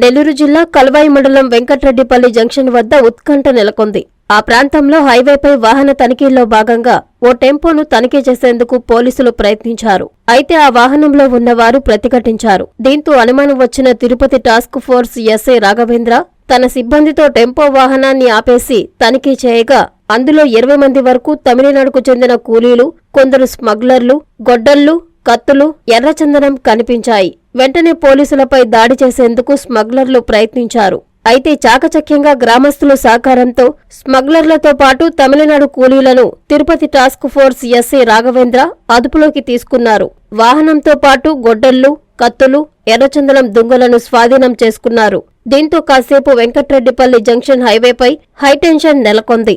నెల్లూరు జిల్లా కల్వాయి మండలం వెంకట్రెడ్డిపల్లి జంక్షన్ వద్ద ఉత్కంఠ నెలకొంది. ఆ ప్రాంతంలో హైవేపై వాహన తనిఖీల్లో భాగంగా ఓ టెంపోను తనిఖీ చేసేందుకు పోలీసులు ప్రయత్నించారు. అయితే ఆ వాహనంలో ఉన్నవారు ప్రతిఘటించారు. దీంతో అనుమానం వచ్చిన Tirupati task force SI Raghavendra తన సిబ్బందితో టెంపో వాహనాన్ని ఆపేసి తనిఖీ చేయగా అందులో ఇరవై మంది వరకు తమిళనాడుకు చెందిన కూలీలు కొందరు స్మగ్లర్లు గొడ్డళ్ళు కత్తులు ఎర్రచందనం కనిపించాయి. వెంటనే పోలీసులపై దాడి చేసేందుకు స్మగ్లర్లు ప్రయత్నించారు. అయితే చాకచక్యంగా గ్రామస్తుల సహకారంతో స్మగ్లర్లతో పాటు Tamil Nadu కూలీలను Tirupati task force SI Raghavendra అదుపులోకి తీసుకున్నారు. వాహనంతో పాటు గొడ్డళ్ళు కత్తులు ఎర్రచందనం దుంగలను స్వాధీనం చేసుకున్నారు. దీంతో కాసేపు వెంకట్రెడ్డిపల్లి జంక్షన్ హైవేపై హైటెన్షన్ నెలకొంది.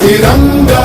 తిరంగా